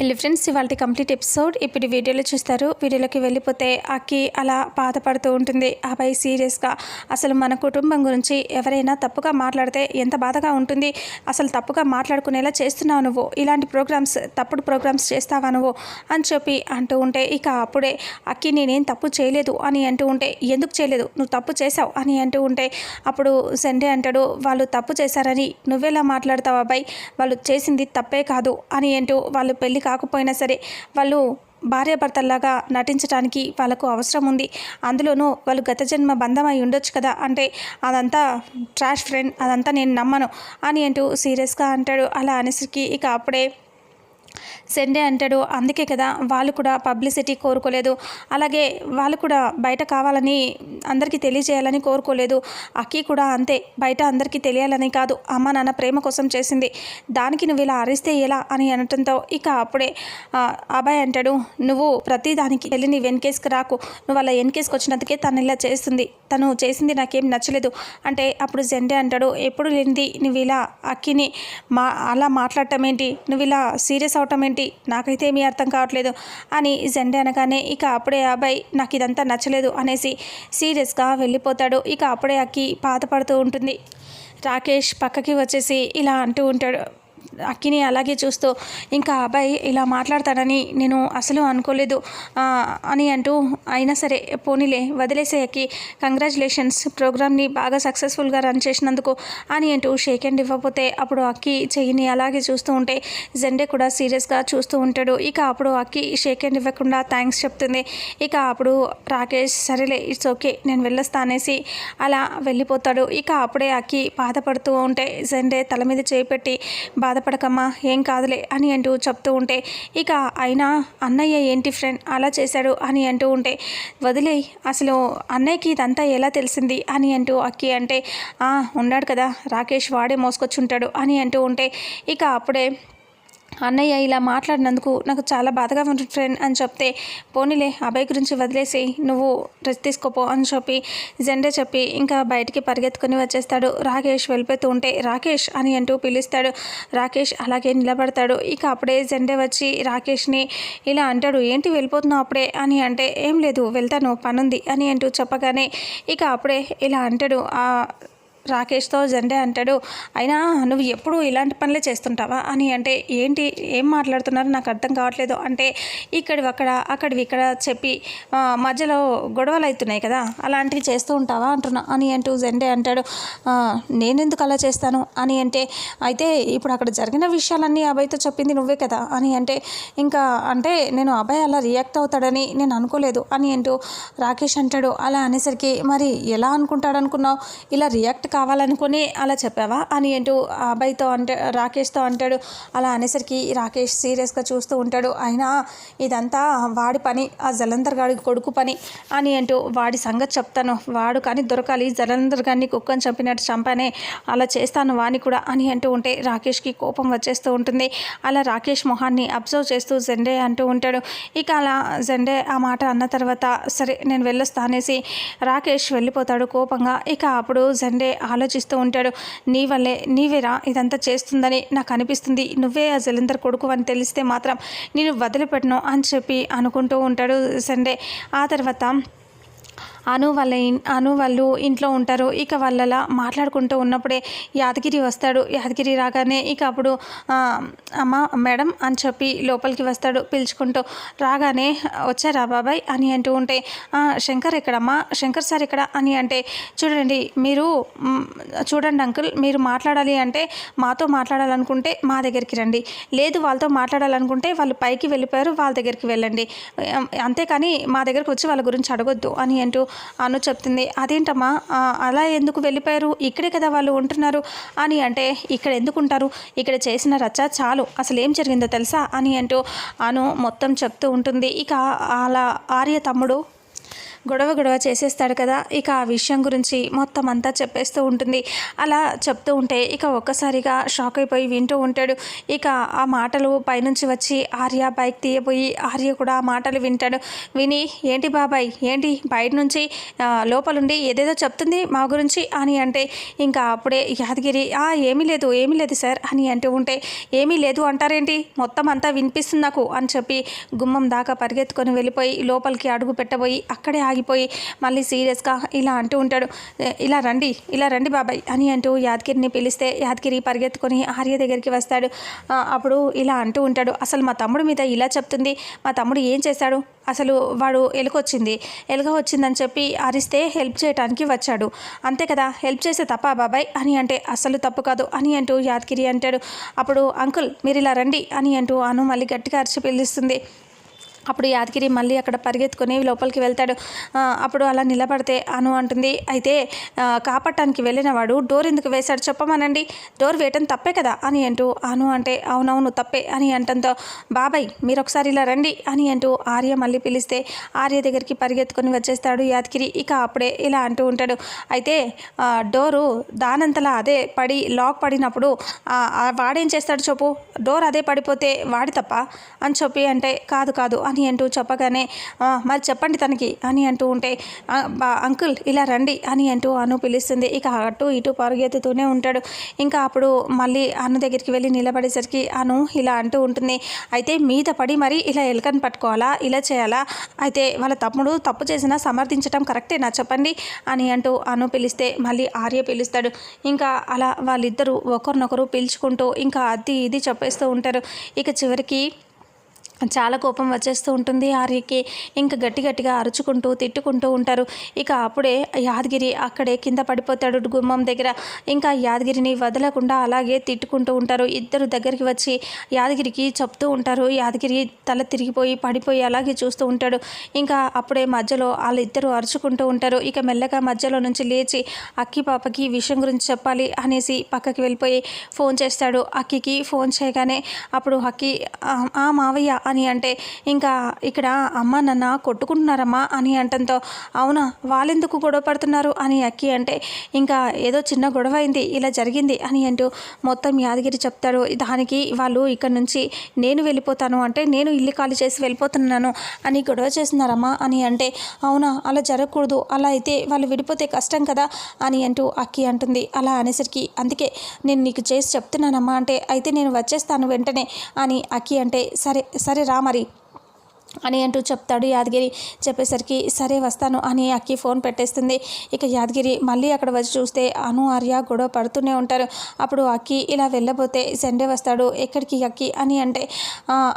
Hello friends ఇవాళ complete episode. ఇప్పుడు వీడియోలో చూస్తారు వీడియోలోకి వెళ్ళిపోతే అక్కి అలా బాధపడుతూ ఉంటుంది. అబ్బాయి సీరియస్గా అసలు మన కుటుంబం గురించి ఎవరైనా తప్పుగా మాట్లాడితే ఎంత బాధగా ఉంటుంది? అసలు తప్పుగా మాట్లాడుకునేలా చేస్తున్నావు నువ్వు? ఇలాంటి ప్రోగ్రామ్స్ తప్పుడు ప్రోగ్రామ్స్ చేస్తావా నువ్వు? అని చెప్పి అంటూ ఉంటే ఇక అప్పుడే అక్కి నేనేం తప్పు చేయలేదు అని అంటూ ఉంటే ఎందుకు చేయలేదు? నువ్వు తప్పు చేసావు అని అంటూ ఉంటే అప్పుడు సండే అంటాడు వాళ్ళు తప్పు చేశారని నువ్వెలా మాట్లాడతావు అబ్బాయి? వాళ్ళు చేసింది తప్పే కాదు అని అంటూ వాళ్ళు పెళ్ళి కాకపోయినా సరే వాళ్ళు భార్యాభర్తల్లాగా నటించడానికి వాళ్ళకు అవసరం ఉంది. అందులోనూ వాళ్ళు గత జన్మ బంధం అయి ఉండొచ్చు కదా. అంటే అదంతా ట్రాష్ ఫ్రెండ్ అదంతా నేను నమ్మను అని అంటూ సీరియస్గా అంటాడు. అలా అనేసరికి ఇక అప్పుడే సెండే అంటాడు. అందుకే కదా వాళ్ళు కూడా పబ్లిసిటీ కోరుకోలేదు. అలాగే వాళ్ళు కూడా బయట కావాలని అందరికీ తెలియజేయాలని కోరుకోలేదు. అక్కి కూడా అంతే. బయట అందరికీ తెలియాలని కాదు. అమ్మ నాన్న ప్రేమ కోసం చేసింది. దానికి నువ్వు ఇలా అరిస్తే ఎలా అని అనటంతో ఇక అప్పుడే అబ్బాయి అంటాడు నువ్వు ప్రతిదానికి వెళ్ళి నీ వెనకేసుకు రాకు. నువ్వు అలా వెనకేసుకు వచ్చినందుకే తను ఇలా చేస్తుంది. తను చేసింది నాకేం నచ్చలేదు. అంటే అప్పుడు జెండే అంటాడు ఎప్పుడు లేనిది నువ్వు ఇలా అక్కిని మా అలా మాట్లాడటం ఏంటి? నువ్వు ఇలా సీరియస్ అవటం ఏంటి? నాకైతే ఏమీ అర్థం కావట్లేదు అని జెండే అనగానే ఇక అప్పుడే ఆ అబ్బాయి నాకు ఇదంతా నచ్చలేదు అనేసి సీరియస్గా వెళ్ళిపోతాడు. ఇక అప్పుడే అక్కి బాధపడుతూ ఉంటుంది. రాకేష్ పక్కకి వచ్చేసి ఇలా అంటూ ఉంటాడు. అక్కిని అలాగే చూస్తూ ఇంకా అబ్బాయి ఇలా మాట్లాడతాడని నేను అసలు అనుకోలేదు అని అంటూ అయినా సరే పోనీలే వదిలేసే అక్కి. కంగ్రాచులేషన్స్ ప్రోగ్రామ్ని బాగా సక్సెస్ఫుల్గా రన్ చేసినందుకు అని అంటూ షేక్ హ్యాండ్ ఇవ్వకపోతే అప్పుడు అక్కి చెయ్యిని అలాగే చూస్తూ ఉంటే జెండే కూడా సీరియస్గా చూస్తూ ఉంటాడు. ఇక అప్పుడు అక్కి షేక్ హ్యాండ్ ఇవ్వకుండా థ్యాంక్స్ చెప్తుంది. ఇక అప్పుడు రాకేష్ సరేలే ఇట్స్ ఓకే నేను వెళ్ళొస్తా అనేసి అలా వెళ్ళిపోతాడు. ఇక అప్పుడే అక్కి బాధపడుతూ ఉంటే జెండే తల మీద చేపెట్టి బాధపడకమ్మా ఏం కాదులే అని అంటూ చెప్తూ ఉంటే ఇక అయినా అన్నయ్య ఏంటి ఫ్రెండ్ అలా చేశాడు అని అంటూ ఉంటే వదిలే అసలు అన్నయ్యకి ఇదంతా ఎలా తెలిసింది అని అంటూ అక్కి అంటే "ఆ, ఉన్నాడు కదా రాకేష్ వాడే మోసుకొచ్చి ఉంటాడు అని అంటూ ఉంటే ఇక అప్పుడే అన్నయ్య ఇలా మాట్లాడినందుకు నాకు చాలా బాధగా ఉంది ఫ్రెండ్ అని చెప్తే పోనీలే అబ్బాయి గురించి వదిలేసి నువ్వు రెస్ట్ తీసుకోపో అని చెప్పి జెండే చెప్పి ఇంకా బయటికి పరిగెత్తుకొని వచ్చేస్తాడు. రాకేష్ వెళ్ళిపోతూ ఉంటే రాకేష్ అని అంటూ పిలుస్తాడు. రాకేష్ అలాగే నిలబడతాడు. ఇక అప్పుడే జెండే వచ్చి రాకేష్ని ఇలా అంటాడు ఏంటి వెళ్ళిపోతున్నావు అప్పుడే? అని అంటే ఏం లేదు వెళ్తాను పనుంది అని అంటూ చెప్పగానే ఇక అప్పుడే ఇలా అంటాడు. రాకేష్తో జెండే అంటాడు అయినా నువ్వు ఎప్పుడు ఇలాంటి పనులే చేస్తుంటావా? అని అంటే ఏంటి? ఏం మాట్లాడుతున్నారో? నాకు అర్థం కావట్లేదు. అంటే ఇక్కడి అక్కడ అక్కడివి ఇక్కడ చెప్పి మధ్యలో గొడవలు అవుతున్నాయి కదా అలాంటివి చేస్తూ ఉంటావా? అంటున్నా. అని అంటూ జెండే అంటాడు నేనెందుకు అలా చేస్తాను? అని అంటే అయితే ఇప్పుడు అక్కడ జరిగిన విషయాలన్నీ అబ్బాయితో చెప్పింది నువ్వే కదా? అని అంటే ఇంకా అంటే నేను అబ్బాయి అలా రియాక్ట్ అవుతాడని నేను అనుకోలేదు. అని అంటూ రాకేష్ అంటాడు అలా అనేసరికి మరి ఎలా అనుకుంటాడు అనుకున్నావు ఇలా రియాక్ట్ కావాలనుకుని అలా చెప్పావా? అని అంటూ అబ్బాయితో అంటే రాకేష్తో అంటాడు. అలా అనేసరికి రాకేష్ సీరియస్గా చూస్తూ ఉంటాడు. అయినా ఇదంతా వాడి పని ఆ జలంధర్ గాడి కొడుకు పని అని అంటూ వాడి సంగతి చెప్తాను. వాడు కానీ దొరకాలి జలంధర్ గారిని కుక్కని చంపినట్టు చంపానే అలా చేస్తాను వాని కూడా అని అంటూ ఉంటే రాకేష్కి కోపం వచ్చేస్తూ ఉంటుంది. అలా రాకేష్ మొహాన్ని అబ్జర్వ్ చేస్తూ జెండే అంటూ ఉంటాడు. ఇక అలా జెండే ఆ మాట అన్న తర్వాత సరే నేను వెళ్ళొస్తా అనేసి రాకేష్ వెళ్ళిపోతాడు కోపంగా. ఇక అప్పుడు జెండే ఆలోచిస్తూ ఉంటాడు. నీ వల్లే నీవేరా ఇదంతా చేస్తుందని నాకు అనిపిస్తుంది. నువ్వే ఆ జలంధర్ కొడుకు అని తెలిస్తే మాత్రం నేను వదిలిపెట్టను అని చెప్పి అనుకుంటూ ఉంటాడు సండే. ఆ తర్వాత అను వాళ్ళ అను వాళ్ళు ఇంట్లో ఉంటారు. ఇక వాళ్ళలా మాట్లాడుకుంటూ ఉన్నప్పుడే యాదగిరి వస్తాడు. యాదగిరి రాగానే ఇక అప్పుడు అమ్మ మేడం అని చెప్పి లోపలికి వస్తాడు. పిలుచుకుంటూ రాగానే వచ్చారా బాబాయ్? అని అంటూ ఉంటే శంకర్ ఎక్కడమ్మా? శంకర్ సార్ ఎక్కడ? అని అంటే చూడండి మీరు చూడండి అంకుల్ మీరు మాట్లాడాలి అంటే మాతో మాట్లాడాలనుకుంటే మా దగ్గరికి రండి. లేదు వాళ్ళతో మాట్లాడాలనుకుంటే వాళ్ళు పైకి వెళ్ళిపోయారు వాళ్ళ దగ్గరికి వెళ్ళండి. అంతేకాని మా దగ్గరకు వచ్చి వాళ్ళ గురించి అడగొద్దు అని అంటూ అను చెప్తుంది. అదేంటమ్మా? అలా ఎందుకు వెళ్ళిపోయారు? ఇక్కడే కదా వాళ్ళు ఉంటున్నారు అని అంటే ఇక్కడ ఎందుకు ఉంటారు? ఇక్కడ చేసిన రచ్చ చాలు. అసలు ఏం జరిగిందో తెలుసా? అని అంటూ అను మొత్తం చెప్తూ ఉంటుంది. ఇక అలా ఆర్య తమ్ముడు గొడవ గొడవ చేసేస్తాడు కదా ఇక ఆ విషయం గురించి మొత్తం అంతా చెప్పేస్తూ ఉంటుంది. అలా చెప్తూ ఉంటే ఇక ఒక్కసారిగా షాక్ అయిపోయి వింటూ ఉంటాడు. ఇక ఆ మాటలు పైనుంచి వచ్చి ఆర్య బైక్ తీయబోయి ఆర్య కూడా ఆ మాటలు వింటాడు. విని ఏంటి బాబాయ్ ఏంటి? బయట నుంచి లోపలుండి ఏదేదో చెప్తుంది మా గురించి? అని అంటే ఇంకా అప్పుడే యాదగిరి "ఆ, ఏమీ లేదు ఏమీ లేదు సార్ అని అంటూ ఉంటే ఏమీ లేదు అంటారేంటి? మొత్తం అంతా వినిపిస్తుంది నాకు అని చెప్పి గుమ్మం దాకా పరిగెత్తుకొని వెళ్ళిపోయి లోపలికి అడుగు పెట్టబోయి అక్కడే ఆగిపోయి మళ్ళీ సీరియస్గా ఇలా అంటూ ఉంటాడు. ఇలా రండి ఇలా రండి బాబాయ్ అని అంటూ యాదగిరిని పిలిస్తే యాదగిరి పరిగెత్తుకొని ఆర్య దగ్గరికి వస్తాడు. అప్పుడు ఇలా అంటూ ఉంటాడు. అసలు మా తమ్ముడు మీద ఇలా చెప్తుంది. మా తమ్ముడు ఏం చేశాడు? అసలు వాడు ఎలుకొచ్చింది. ఎలుక వచ్చిందని చెప్పి అరిస్తే హెల్ప్ చేయడానికి వచ్చాడు. అంతే కదా హెల్ప్ చేస్తే తప్ప బాబాయ్? అని అంటే అసలు తప్పు కాదు అని అంటూ యాదగిరి అంటాడు. అప్పుడు అంకుల్ మీరు ఇలా రండి అని అంటూ అను మళ్ళీ గట్టిగా అరిచి పిలుస్తుంది. అప్పుడు యాదగిరి మళ్ళీ అక్కడ పరిగెత్తుకొని లోపలికి వెళ్తాడు. అప్పుడు అలా నిలబడితే అను అంటుంది అయితే కాపాడటానికి వెళ్ళిన వాడు డోర్ ఎందుకు వేశాడు చెప్పమనండి. డోర్ వేయటం తప్పే కదా అని అంటూ అను అంటే అవునవును తప్పే అని అంటంతో బాబాయ్ మీరు ఒకసారి ఇలా రండి అని అంటూ ఆర్య మళ్ళీ పిలిస్తే ఆర్య దగ్గరికి పరిగెత్తుకొని వచ్చేస్తాడు యాదగిరి. ఇక అప్పుడే ఇలా అంటూ ఉంటాడు అయితే డోరు దానంతలా అదే పడి లాక్ పడినప్పుడు వాడేం చేస్తాడు చెప్పు. డోర్ అదే పడిపోతే వాడి తప్ప అని చెప్పి అంటే కాదు కాదు అని అంటూ చెప్పగానే మరి చెప్పండి తనకి అని అంటూ ఉంటే అంకుల్ ఇలా రండి అని అంటూ అను పిలుస్తుంది. ఇక అటు ఇటు పరుగెత్తుతూనే ఉంటాడు. ఇంకా అప్పుడు మళ్ళీ అను దగ్గరికి వెళ్ళి నిలబడేసరికి అను ఇలా అంటూ ఉంటుంది. అయితే మీద పడి మరి ఇలా ఎలుకని పట్టుకోవాలా? ఇలా చేయాలా? అయితే వాళ్ళ తమ్ముడు తప్పు చేసినా సమర్థించడం కరెక్టేనా చెప్పండి అని అంటూ అను పిలిస్తే మళ్ళీ ఆర్య పిలుస్తాడు. ఇంకా అలా వాళ్ళిద్దరూ ఒకరినొకరు పిలుచుకుంటూ ఇంకా అది ఇది చెప్పేస్తూ ఉంటారు. ఇక చివరికి చాలా కోపం వచ్చేస్తూ ఉంటుంది. ఆర్యకి ఇంకా గట్టి గట్టిగా అరుచుకుంటూ తిట్టుకుంటూ ఉంటారు. ఇక అప్పుడే యాదగిరి అక్కడే కింద పడిపోతాడు గుమ్మం దగ్గర. ఇంకా యాదగిరిని వదలకుండా అలాగే తిట్టుకుంటూ ఉంటారు. ఇద్దరు దగ్గరికి వచ్చి యాదగిరికి చెప్తూ ఉంటారు. యాదగిరి తల తిరిగిపోయి పడిపోయి అలాగే చూస్తూ ఉంటాడు. ఇంకా అప్పుడే మధ్యలో వాళ్ళిద్దరూ అరుచుకుంటూ ఉంటారు. ఇక మెల్లగా మధ్యలో నుంచి లేచి అక్కి పాపకి విషయం గురించి చెప్పాలి అనేసి పక్కకి వెళ్ళిపోయి ఫోన్ చేస్తాడు అక్కికి. ఫోన్ చేయగానే అప్పుడు అక్కి ఆ మావయ్య అని అంటే ఇంకా ఇక్కడ అమ్మ నాన్న కొట్టుకుంటున్నారమ్మా అని అంటంతో అవునా వాళ్ళెందుకు గొడవ పడుతున్నారు అని అక్కి అంటే ఇంకా ఏదో చిన్న గొడవ అయింది ఇలా జరిగింది అని అంటూ మొత్తం యాదగిరి చెప్తాడు. దానికి వాళ్ళు ఇక్కడ నుంచి నేను వెళ్ళిపోతాను అంటే నేను ఇల్లు ఖాళీ చేసి వెళ్ళిపోతున్నాను అని గొడవ చేస్తున్నారమ్మా అని అంటే అవునా అలా జరగకూడదు అలా అయితే వాళ్ళు విడిపోతే కష్టం కదా అని అంటూ అక్కి అంటుంది. అలా అనేసరికి అందుకే నేను నీకు చేసి చెప్తున్నానమ్మా అంటే అయితే నేను వచ్చేస్తాను వెంటనే అని అక్కి అంటే సరే సరే రా మరి. అని అంటూ చెప్తాడు యాదగిరి. చెప్పేసరికి సరే వస్తాను అని అక్కి ఫోన్ పెట్టేస్తుంది. ఇక యాదగిరి మళ్ళీ అక్కడ వచ్చి చూస్తే అను ఆర్య గొడవ పడుతూనే ఉంటారు. అప్పుడు అక్కి ఇలా వెళ్ళబోతే సండే వస్తాడు. ఎక్కడికి అక్కి అని అంటే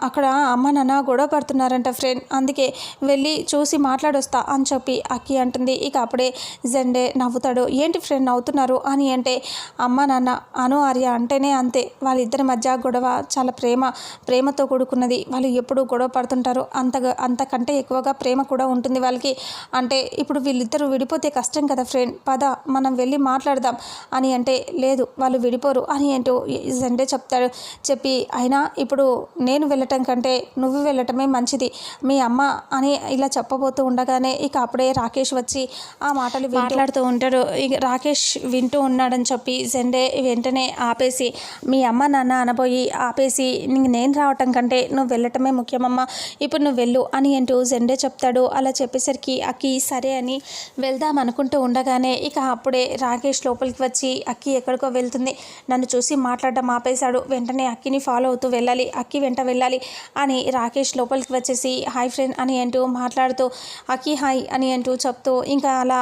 అక్కడ అమ్మ నాన్న గొడవ పడుతున్నారంట ఫ్రెండ్. అందుకే వెళ్ళి చూసి మాట్లాడొస్తా అని చెప్పి అక్కి అంటుంది. ఇక అప్పుడే జెండే నవ్వుతాడు. ఏంటి ఫ్రెండ్ నవ్వుతున్నారు? అని అంటే అమ్మ నాన్న అను ఆర్య అంటేనే అంతే. వాళ్ళిద్దరి మధ్య గొడవ చాలా ప్రేమ ప్రేమతో కూడుకున్నది. వాళ్ళు ఎప్పుడు గొడవ పడుతుంటారు అంతగా అంతకంటే ఎక్కువగా ప్రేమ కూడా ఉంటుంది వాళ్ళకి. అంటే ఇప్పుడు వీళ్ళిద్దరూ విడిపోతే కష్టం కదా ఫ్రెండ్. పద మనం వెళ్ళి మాట్లాడదాం అని అంటే లేదు వాళ్ళు విడిపోరు అని అంటూ జండే చెప్తాడు. చెప్పి అయినా ఇప్పుడు నేను వెళ్ళటం కంటే నువ్వు వెళ్ళటమే మంచిది. మీ అమ్మ అని ఇలా చెప్పబోతూ ఉండగానే ఇక అప్పుడే రాకేష్ వచ్చి ఆ మాటలు మాట్లాడుతూ ఉంటాడు. ఇక రాకేష్ వింటూ ఉన్నాడని చెప్పి జెండే వెంటనే ఆపేసి మీ అమ్మ నాన్న అనబోయి ఆపేసి నేను రావటం కంటే నువ్వు వెళ్ళటమే ముఖ్యమమ్మ. ఇప్పుడు నువ్వు వెళ్ళు అని అంటూ జెండే చెప్తాడు. అలా చెప్పేసరికి అక్కి సరే అని వెళ్దాం అనుకుంటూ ఉండగానే ఇక అప్పుడే రాకేష్ లోపలికి వచ్చి అక్కి ఎక్కడికో వెళ్తుంది. నన్ను చూసి మాట్లాడడం ఆపేశాడు. వెంటనే అక్కిని ఫాలో అవుతూ వెళ్ళాలి. అక్కి వెంట వెళ్ళాలి అని రాకేష్ లోపలికి వచ్చేసి హాయ్ ఫ్రెండ్ అని అంటూ మాట్లాడుతూ అక్కి హాయ్ అని అంటూ చెప్తూ ఇంకా అలా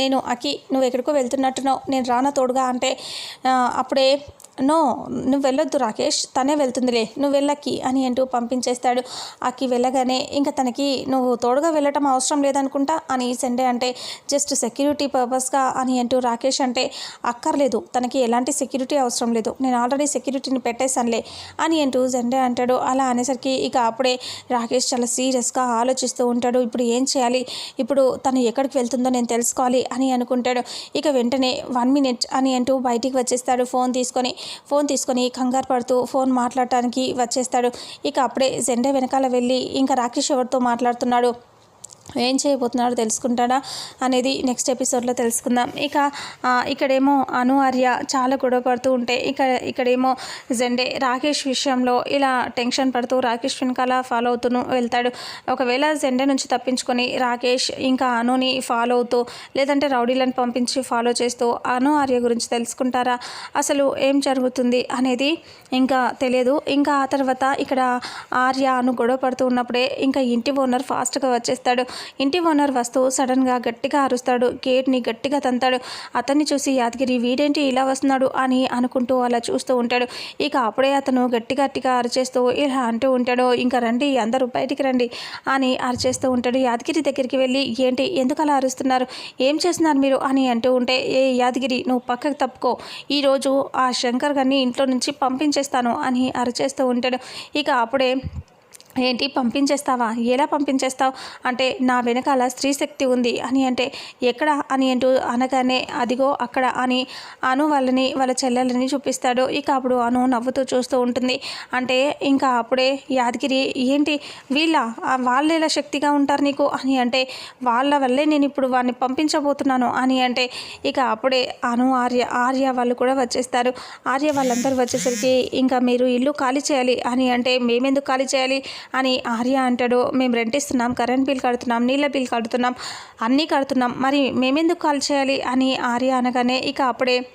నేను అక్కి నువ్వు ఎక్కడికో వెళ్తున్నట్టున్నావు. నేను రానా తోడుగా? అంటే అప్పుడే నో నువ్వు వెళ్ళొద్దు రాకేష్ తనే వెళ్తుందిలే నువ్వు వెళ్ళకి అని అంటూ పంపించేస్తాడు. అక్కి వెళ్ళగానే ఇంకా తనకి నువ్వు తోడుగా వెళ్ళటం అవసరం లేదనుకుంటా అని సండే అంటే జస్ట్ సెక్యూరిటీ పర్పస్గా అని అంటూ రాకేష్ అంటే అక్కర్లేదు తనకి ఎలాంటి సెక్యూరిటీ అవసరం లేదు నేను ఆల్రెడీ సెక్యూరిటీని పెట్టేశానులే అని అంటూ జెండే అంటాడు. అలా అనేసరికి ఇక అప్పుడే రాకేష్ చాలా సీరియస్గా ఆలోచిస్తూ ఉంటాడు. ఇప్పుడు ఏం చేయాలి? ఇప్పుడు తను ఎక్కడికి వెళ్తుందో నేను తెలుసుకోవాలి అని అనుకుంటాడు. ఇక వెంటనే వన్ మినిట్ అని అంటూ బయటికి వచ్చేస్తాడు ఫోన్ తీసుకొని. ఫోన్ తీసుకొని కంగారు పడుతూ ఫోన్ మాట్లాడటానికి వచ్చేస్తాడు. ఇక అప్పుడే జెండే వెనకాల వెళ్ళి ఇంకా రాకేష్ ఎవరితో మాట్లాడుతున్నాడు? ఏం చేయబోతున్నాడో తెలుసుకుంటాడా అనేది నెక్స్ట్ ఎపిసోడ్లో తెలుసుకుందాం. ఇక ఇక్కడేమో అను ఆర్య చాలా గొడవ పడుతూ ఉంటే ఇక్కడ ఇక్కడేమో జెండే రాకేష్ విషయంలో ఇలా టెన్షన్ పడుతూ రాకేష్ వెనకాల ఫాలో అవుతూ వెళ్తాడు. ఒకవేళ జెండే నుంచి తప్పించుకొని రాకేష్ ఇంకా అనుని ఫాలో అవుతూ లేదంటే రౌడీలను పంపించి ఫాలో చేస్తూ అను ఆర్య గురించి తెలుసుకుంటారా? అసలు ఏం జరుగుతుంది అనేది ఇంకా తెలియదు. ఇంకా ఆ తర్వాత ఇక్కడ ఆర్య అను గొడవ పడుతూ ఉన్నప్పుడే ఇంకా ఇంటి ఓనర్ ఫాస్ట్గా వచ్చేస్తాడు. ఇంటి ఓనర్ వస్తూ సడన్గా గట్టిగా అరుస్తాడు గేట్ని గట్టిగా తంతాడు. అతన్ని చూసి యాదగిరి వీడేంటి ఇలా వస్తున్నాడు? అని అనుకుంటూ అలా చూస్తూ ఉంటాడు. ఇక అప్పుడే అతను గట్టి గట్టిగా అరిచేస్తూ ఇలా అంటూ ఉంటాడు. ఇంకా రండి అందరూ బయటికి రండి అని అరిచేస్తూ ఉంటాడు. యాదగిరి దగ్గరికి వెళ్ళి ఏంటి ఎందుకు అలా అరుస్తున్నారు? ఏం చేస్తున్నారు మీరు? అని అంటూ ఉంటే ఏ యాదగిరి నువ్వు పక్కకు తప్పుకో. ఈరోజు ఆ శంకర్ గారిని ఇంట్లో నుంచి పంపించేస్తాను అని అరిచేస్తూ ఉంటాడు. ఇక అప్పుడే ఏంటి పంపించేస్తావా? ఎలా పంపించేస్తావు? అంటే నా వెనకాల స్త్రీ శక్తి ఉంది అని అంటే ఎక్కడ అని అంటూ అనగానే అదిగో అక్కడ అని అను వాళ్ళని వాళ్ళ చెల్లెలని చూపిస్తాడు. ఇక అప్పుడు అను నవ్వుతూ చూస్తూ ఉంటుంది. అంటే ఇంకా అప్పుడే యాదగిరి ఏంటి వీళ్ళ? వాళ్ళు ఎలా శక్తిగా ఉంటారు నీకు? అని అంటే వాళ్ళ వల్లే నేను ఇప్పుడు వాడిని పంపించబోతున్నాను. అని అంటే ఇక అప్పుడే అను ఆర్య ఆర్య వాళ్ళు కూడా వచ్చేస్తారు. ఆర్య వాళ్ళందరూ వచ్చేసరికి ఇంకా మీరు ఇల్లు ఖాళీ చేయాలి. అని అంటే మేమెందుకు ఖాళీ చేయాలి? అని ఆర్య అంటాడు. మేము రెంట్ ఇస్తున్నాం కరెంట్ బిల్ కడుతున్నాం నీళ్ళ బిల్ కడుతున్నాం అన్నీ కడుతున్నాం. మరి మేమెందుకు కాల్ చేయాలి? అని ఆర్య అనగానే ఇక అప్పుడే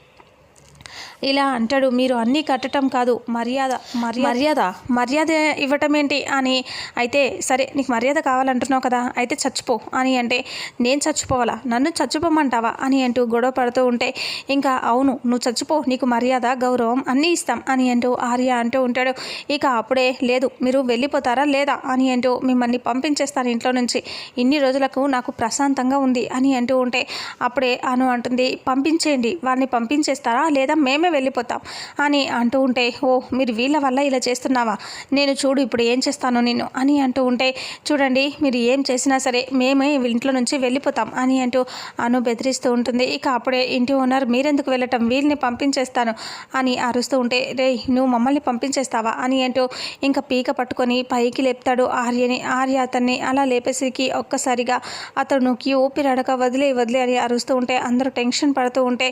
ఇలా అంటాడు మీరు అన్నీ కట్టడం కాదు మర్యాద మర్యాద మర్యాద? మర్యాద ఇవ్వటం ఏంటి అని అయితే సరే నీకు మర్యాద కావాలంటున్నావు కదా అయితే చచ్చిపో అని అంటే నేను చచ్చిపోవాలా? నన్ను చచ్చిపోమంటావా? అని అంటూ గొడవ పడుతూ ఉంటే ఇంకా అవును నువ్వు చచ్చిపో నీకు మర్యాద గౌరవం అన్నీ ఇస్తాం అని అంటూ ఆర్య అంటూ ఉంటాడు. ఇక అప్పుడే లేదు మీరు వెళ్ళిపోతారా లేదా? అని అంటూ మిమ్మల్ని పంపించేస్తాను ఇంట్లో నుంచి. ఇన్ని రోజులకు నాకు ప్రశాంతంగా ఉంది అని అంటూ ఉంటే అప్పుడే అను అంటుంది పంపించేయండి వాళ్ళని పంపించేస్తారా లేదా మేమే వెళ్ళిపోతాం అని అంటూ ఉంటే ఓ మీరు వీళ్ళ వల్ల ఇలా చేస్తున్నావా? నేను చూడు ఇప్పుడు ఏం చేస్తాను నేను అని అంటూ ఉంటే చూడండి మీరు ఏం చేసినా సరే మేమే ఇంట్లో నుంచి వెళ్ళిపోతాం అని అంటూ అను బెదిరిస్తూ ఉంటుంది. ఇక అప్పుడే ఇంటి ఓనర్ మీరెందుకు వెళ్ళటం? వీళ్ళని పంపించేస్తాను అని అరుస్తూ ఉంటే రే నువ్వు మమ్మల్ని పంపించేస్తావా? అని అంటూ ఇంకా పీక పట్టుకొని పైకి లేపుతాడు ఆర్యని. ఆర్య అతన్ని అలా లేపేసరికి ఒక్కసారిగా అతను క్యూ ఊపిరాడక వదిలే వదిలే అని అరుస్తూ ఉంటే అందరూ టెన్షన్ పడుతూ ఉంటే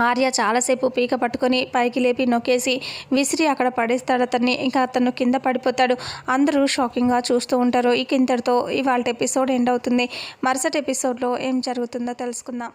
ఆర్య చాలాసేపు పీక పట్టుకొని పైకి లేపి నొక్కేసి విసిరి అక్కడ పడేస్తాడు అతన్ని. ఇంకా అతను కింద పడిపోతాడు. అందరూ షాకింగ్గా చూస్తూ ఉంటారు. ఇక ఇంతటితో ఇవాళ ఎపిసోడ్ ఎండ్ అవుతుంది. మరుసటి ఎపిసోడ్లో ఏం జరుగుతుందో తెలుసుకుందాం.